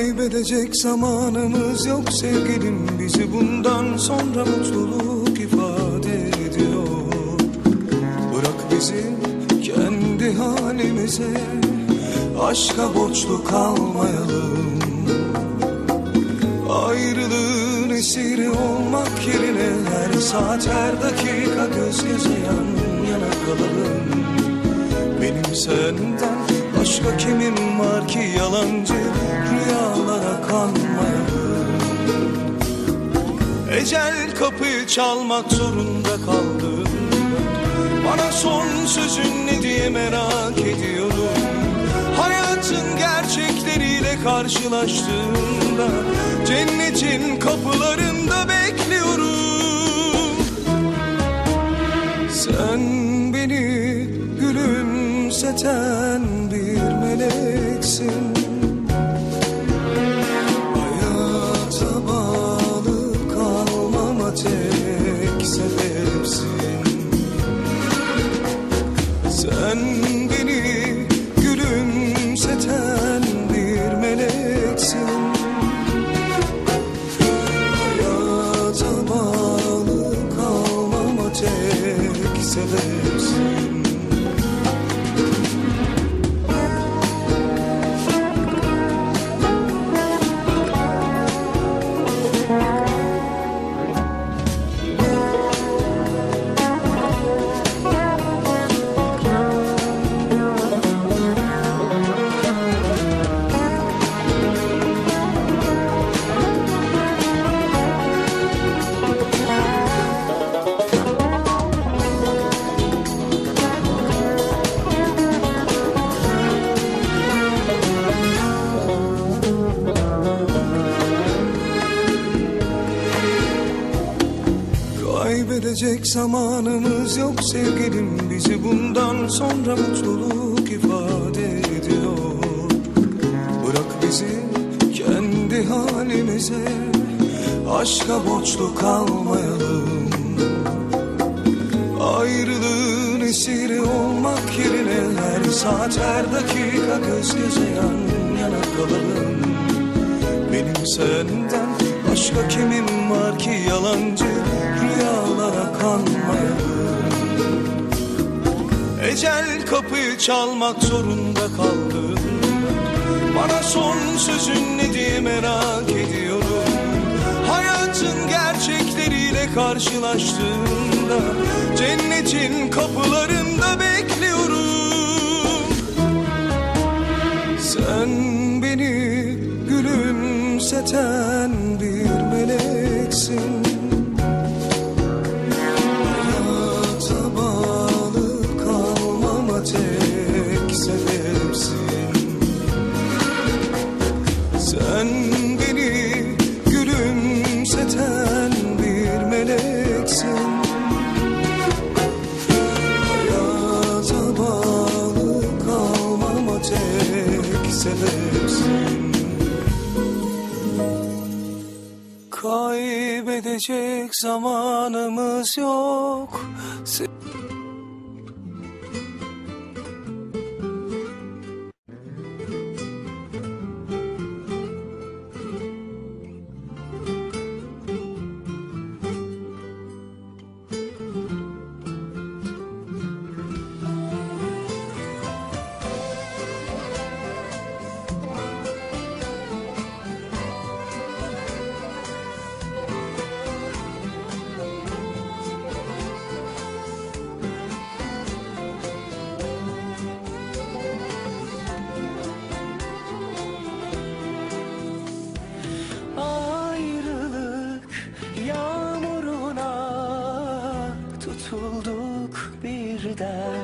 Kaybedecek zamanımız yok sevgilim. Bizi bundan sonra mutluluk ifade ediyor. Bırak bizi kendi halimize. Aşka borçlu kalmayalım. Ayrılığın esiri olmak yerine Her saat her dakika göz göze yan yana kalalım. Benim senden başka kimim var ki yalancı rüyalara kanmayalım Ecel kapıyı çalmak zorunda kaldım. Bana son sözün ne diye merak ediyorum Hayatın gerçekleriyle karşılaştığımda Cennetin kapılarında bekliyorum. Sen beni gülümseten bir meleksin. Hayata bağlı kalmama tek sebepsin. Sen beni gülümseten bir meleksin. Hayata bağlı kalmama tek sebepsin Kaybedecek zamanımız yok sevgilim. Bizi bundan sonra mutluluk ifade ediyor. Bırak bizi kendi halimize. Aşka borçlu kalmayalım. Ayrılığın esiri olmak yerine Her saat her dakika göz göze yan yana kalalım. Benim senden başka kimim var ki yalancı rüyalara kanmayalım Ecel kapıyı çalmak zorunda kaldım. Bana son sözün ne diye merak ediyorum. Hayatın gerçekleriyle karşılaştığımda Cennetin kapılarında bekliyorum. Sen beni gülümseten bir meleksin Kaybedecek zamanımız yok tutulduk birden.